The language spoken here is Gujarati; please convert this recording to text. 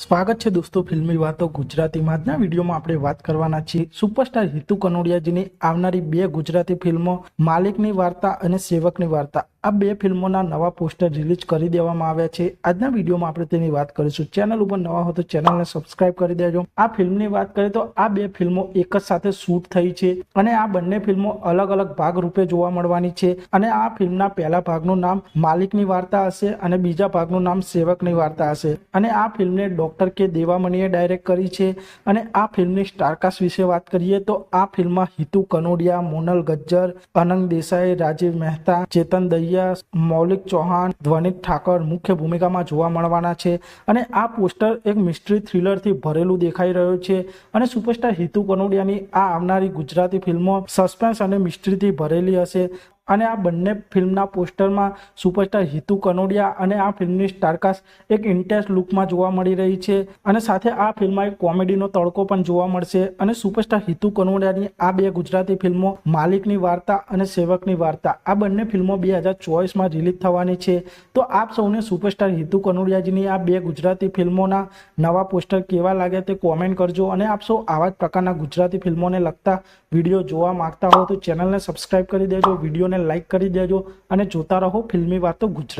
સ્વાગત છે દોસ્તો ફિલ્મી વાતો ગુજરાતીમાં. આજના વિડીયોમાં આપણે વાત કરવાના છીએ સુપરસ્ટાર હિતુ કનોડિયાજીની આવનારી બે ગુજરાતી ફિલ્મો માલિકની વાર્તા અને સેવકની વાર્તા. આ બે ફિલ્મોના નવા પોસ્ટર રિલીઝ કરી દેવામાં આવ્યા છે. આજના વિડીયોમાં આપણે તેની વાત કરીશું. ચેનલ ઉપર નવા હો તો ચેનલને સબસ્ક્રાઇબ કરી દેજો. આ ફિલ્મની વાત કરીએ તો આ બે ફિલ્મો એક જ સાથે શૂટ થઈ છે અને આ બંને ફિલ્મો અલગ અલગ ભાગ રૂપે જોવા મળવાની છે અને આ ફિલ્મના પહેલા ભાગનું નામ માલિકની વાર્તા હશે અને બીજા ભાગનું નામ સેવકની વાર્તા હશે. અને આ ફિલ્મને ડોક્ટર કે દેવામણીએ ડાયરેક્ટ કરી છે અને આ ફિલ્મની સ્ટારકાસ્ટ વિશે વાત કરીએ તો આ ફિલ્મમાં હિતુ કનોડિયા, મોનલ ગજ્જર, અનંગ દેસાઈ, રાજીવ મહેતા, ચેતન દહિયા મૌલિક ચૌહાણ ધ્વનિત ઠાકર મુખ્ય ભૂમિકામાં જોવા મળવાના છે અને આ પોસ્ટર એક મિસ્ટ્રી થ્રિલરથી ભરેલું દેખાઈ રહ્યું છે અને સુપરસ્ટાર હિતુ કનોડિયાની આ આવનારી ગુજરાતી ફિલ્મો સસ્પેન્સ અને મિસ્ટ્રીથી ભરેલી હશે. અને આ બંને ફિલ્મના પોસ્ટરમાં સુપરસ્ટાર હિતુ કનોડિયા અને આ ફિલ્મની સ્ટારકાસ્ટ એક ઇન્ટરેસ્ટ લુકમાં જોવા મળી રહી છે. અને સાથે આ ફિલ્મમાં એક કોમેડીનો તડકો પણ જોવા મળશે અને સુપરસ્ટાર હિતુ કનોડિયાની આ બે ગુજરાતી ફિલ્મો માલિકની વાર્તા અને સેવકની વાર્તા આ બંને ફિલ્મો બે હજાર ચોવીસમાં રિલીઝ થવાની છે. તો આપ સૌને સુપરસ્ટાર હિતુ કનોડિયાજીની આ બે ગુજરાતી ફિલ્મોના નવા પોસ્ટર કેવા લાગ્યા તે કોમેન્ટ કરજો અને આપ સૌ આવા જ પ્રકારના ગુજરાતી ફિલ્મોને લગતા વીડિયો જોવા માંગતા હો તો ચેનલને સબસ્ક્રાઈબ કરી દેજો. વિડીયોને લાઇક કરી દેજો અને જોતા રહો ફિલ્મી વાતો ગુજરાત.